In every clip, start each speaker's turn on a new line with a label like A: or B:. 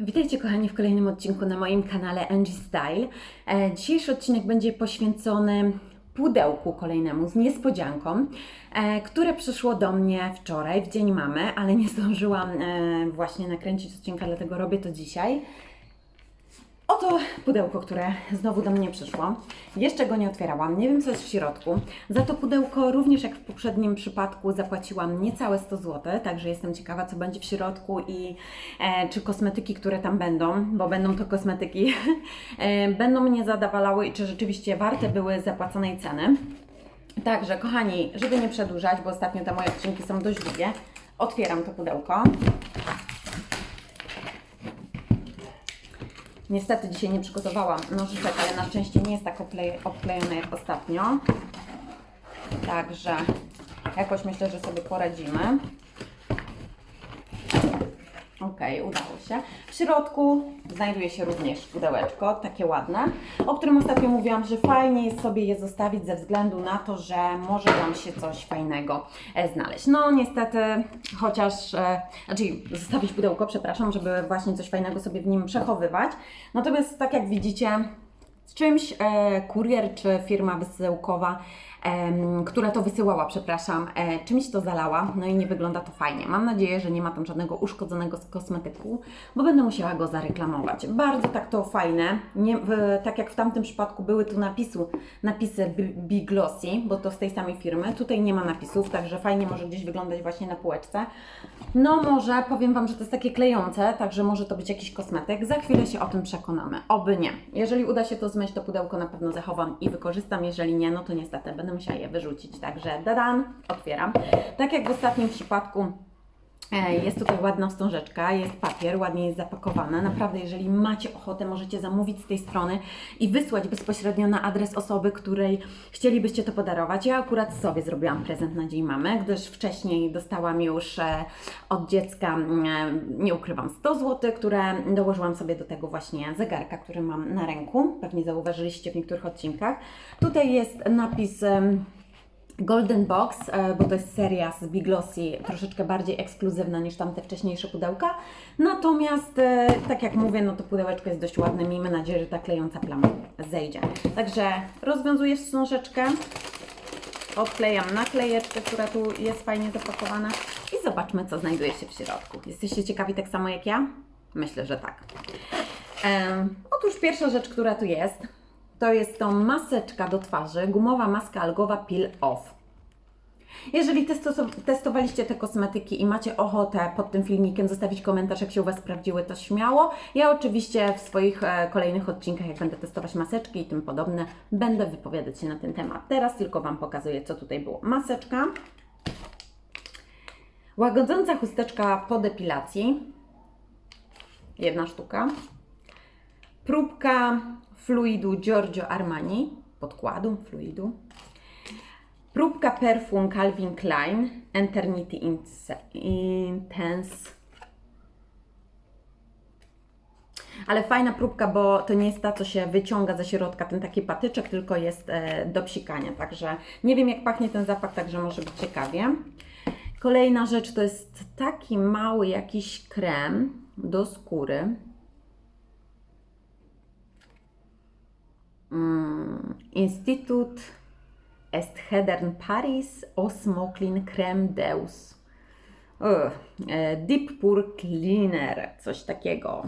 A: Witajcie kochani w kolejnym odcinku na moim kanale Angie Style. E, Dzisiejszy odcinek będzie poświęcony pudełku kolejnemu z niespodzianką, e, które przyszło do mnie wczoraj, w dzień mamy, ale nie zdążyłam e, właśnie nakręcić odcinka, dlatego robię to dzisiaj. Oto pudełko, które znowu do mnie przyszło. Jeszcze go nie otwierałam, nie wiem co jest w środku. Za to pudełko, również jak w poprzednim przypadku, zapłaciłam niecałe 100 zł, także jestem ciekawa, co będzie w środku i e, czy kosmetyki, które tam będą, bo będą to kosmetyki, e, będą mnie zadowalały i czy rzeczywiście warte były zapłaconej ceny. Także, kochani, żeby nie przedłużać, bo ostatnio te moje odcinki są dość długie, otwieram to pudełko. Niestety dzisiaj nie przygotowałam nożyczek, ale na szczęście nie jest tak obklejone jak ostatnio. Także jakoś myślę, że sobie poradzimy. Ok, udało się. W środku znajduje się również pudełeczko, takie ładne, o którym ostatnio mówiłam, że fajnie jest sobie je zostawić ze względu na to, że może Wam się coś fajnego e, znaleźć. No niestety, chociaż, e, znaczy zostawić pudełko, przepraszam, żeby właśnie coś fajnego sobie w nim przechowywać. Natomiast tak jak widzicie, z czymś e, kurier czy firma wysyłkowa, em, która to wysyłała, przepraszam, e, czymś to zalała, no i nie wygląda to fajnie. Mam nadzieję, że nie ma tam żadnego uszkodzonego kosmetyku, bo będę musiała go zareklamować. Bardzo tak to fajne, nie, w, tak jak w tamtym przypadku były tu napisu, napisy Bi- Big Glossy, bo to z tej samej firmy. Tutaj nie ma napisów, także fajnie może gdzieś wyglądać właśnie na półeczce. No może powiem Wam, że to jest takie klejące, także może to być jakiś kosmetyk. Za chwilę się o tym przekonamy. Oby nie. Jeżeli uda się to zmyć, to pudełko na pewno zachowam i wykorzystam. Jeżeli nie, no to niestety będę musiała je wyrzucić. Także dadan, otwieram. Tak jak w ostatnim przypadku Jest tutaj ładna wstążeczka, jest papier, ładnie jest zapakowane. Naprawdę, jeżeli macie ochotę, możecie zamówić z tej strony i wysłać bezpośrednio na adres osoby, której chcielibyście to podarować. Ja akurat sobie zrobiłam prezent na Dzień Mamy, gdyż wcześniej dostałam już e, od dziecka, mm, e, nie ukrywam, 100 zł, które dołożyłam sobie do tego właśnie zegarka, który mam na ręku. Pewnie zauważyliście w niektórych odcinkach. Tutaj jest napis... Golden Box, e, bo to jest seria z Big troszeczkę bardziej ekskluzywna niż tamte wcześniejsze pudełka. Natomiast, e, tak jak mówię, no to pudełeczko jest dość ładne. Miejmy nadzieję, że ta klejąca plama zejdzie. Także rozwiązuję wstążeczkę, odklejam naklejeczkę, która tu jest fajnie zapakowana i zobaczmy, co znajduje się w środku. Jesteście ciekawi tak samo jak ja? Myślę, że tak. Em, otóż pierwsza rzecz, która tu jest, to jest to maseczka do twarzy, gumowa maska algowa Peel Off. Jeżeli testo- testowaliście te kosmetyki i macie ochotę pod tym filmikiem zostawić komentarz, jak się u Was sprawdziły, to śmiało. Ja oczywiście w swoich e, kolejnych odcinkach, jak będę testować maseczki i tym podobne, będę wypowiadać się na ten temat. Teraz tylko Wam pokazuję, co tutaj było. Maseczka, łagodząca chusteczka po depilacji, jedna sztuka, próbka fluidu Giorgio Armani, podkładu fluidu, próbka perfum Calvin Klein Eternity Intense. Ale fajna próbka, bo to nie jest ta, co się wyciąga ze środka, ten taki patyczek, tylko jest e, do psikania. Także nie wiem, jak pachnie ten zapach, także może być ciekawie. Kolejna rzecz to jest taki mały jakiś krem do skóry. Mm, Instytut Esthedern Paris Osmo Clean Creme Deus. Ugh, e, Deep Pure Cleaner, coś takiego.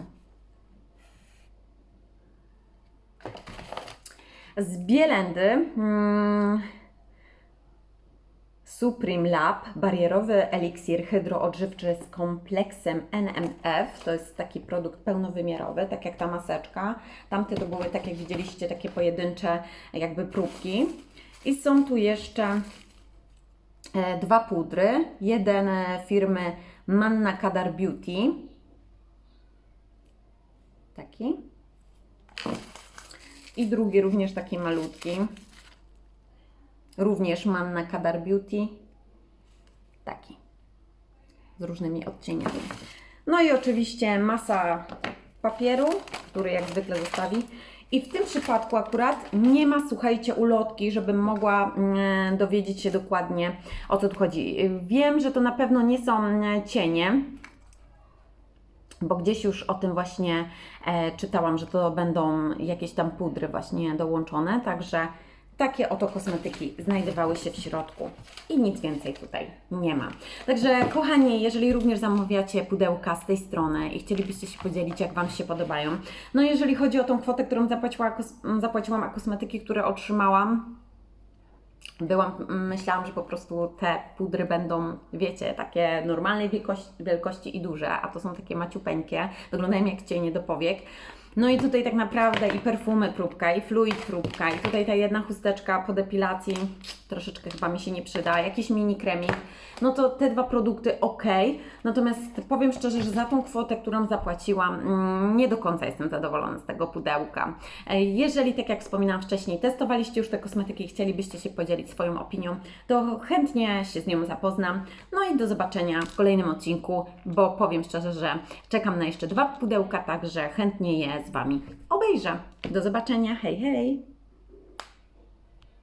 A: Z Bielendy mm, Supreme Lab, barierowy eliksir hydroodżywczy z kompleksem NMF. To jest taki produkt pełnowymiarowy, tak jak ta maseczka. Tamte to były, tak jak widzieliście, takie pojedyncze jakby próbki. I są tu jeszcze e, dwa pudry. Jeden e, firmy Manna Kadar Beauty. Taki. I drugi również taki malutki. Również Manna Kadar Beauty. Taki. Z różnymi odcieniami. No i oczywiście masa papieru, który jak zwykle zostawi. I w tym przypadku akurat nie ma, słuchajcie, ulotki, żebym mogła mm, dowiedzieć się dokładnie o co tu chodzi. Wiem, że to na pewno nie są mm, cienie, bo gdzieś już o tym właśnie e, czytałam, że to będą jakieś tam pudry właśnie dołączone, także takie oto kosmetyki znajdowały się w środku i nic więcej tutaj nie ma. Także kochani, jeżeli również zamawiacie pudełka z tej strony i chcielibyście się podzielić, jak Wam się podobają, no jeżeli chodzi o tą kwotę, którą zapłaciła, zapłaciłam, a kosmetyki, które otrzymałam, byłam, myślałam, że po prostu te pudry będą, wiecie, takie normalnej wielkości, wielkości i duże, a to są takie maciupeńkie, wyglądają jak cienie do powiek. No i tutaj tak naprawdę i perfumy próbka, i fluid próbka, i tutaj ta jedna chusteczka po depilacji troszeczkę chyba mi się nie przyda, jakiś mini kremik. No to te dwa produkty ok, natomiast powiem szczerze, że za tą kwotę, którą zapłaciłam, mm, nie do końca jestem zadowolona z tego pudełka. E, Jeżeli, tak jak wspominałam wcześniej, testowaliście już te kosmetyki i chcielibyście się podzielić swoją opinią, to chętnie się z nią zapoznam. No i do zobaczenia w kolejnym odcinku, bo powiem szczerze, że czekam na jeszcze dwa pudełka, także chętnie je z Wami obejrzę. Do zobaczenia, hej hej!